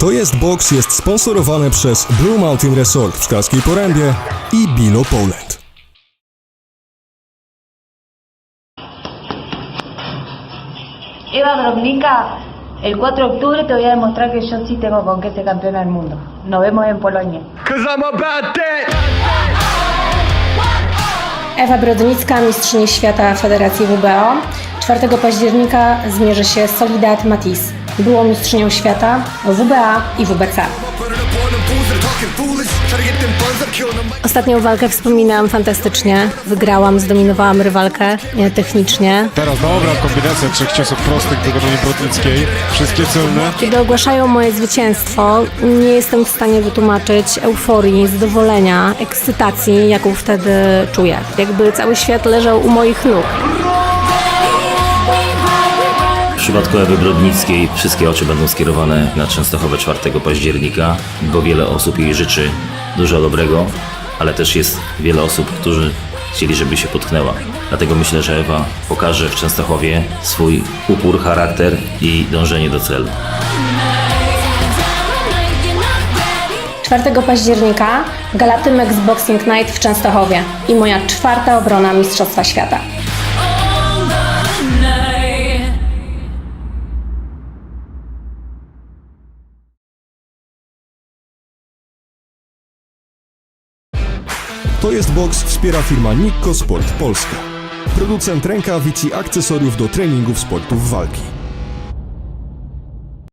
To jest box jest sponsorowane przez Blue Mountain Resort w Szklarskiej Porębie i Bilo Poland. Eva Brovnica, el 4 de octubre te voy a demostrar que yo sí tengo con qué ser campeona del mundo. Nos vemos en Polonia. Ewa Brodnicka, mistrzyni świata Federacji WBO. 4 października zmierzy się Solidat Matis. Było mistrzynią świata WBA i WBC. Ostatnią walkę wspominam fantastycznie. Wygrałam, zdominowałam rywalkę e, technicznie. Teraz dobra kombinacja trzech ciosów prostych w wykonaniu Brodnickiej. Wszystkie celne. Kiedy ogłaszają moje zwycięstwo, nie jestem w stanie wytłumaczyć euforii, zadowolenia, ekscytacji, jaką wtedy czuję. Jakby cały świat leżał u moich nóg. Przypadku Ewy Brodnickiej wszystkie oczy będą skierowane na Częstochowę 4 października, bo wiele osób jej życzy dużo dobrego, ale też jest wiele osób, którzy chcieli, żeby się potknęła. Dlatego myślę, że Ewa pokaże w Częstochowie swój upór, charakter i dążenie do celu. 4 października Galatymex Boxing Night w Częstochowie i moja czwarta obrona Mistrzostwa Świata. To jest box wspiera firma Nikko Sport Polska. Producent rękawic i akcesoriów do treningów sportów walki.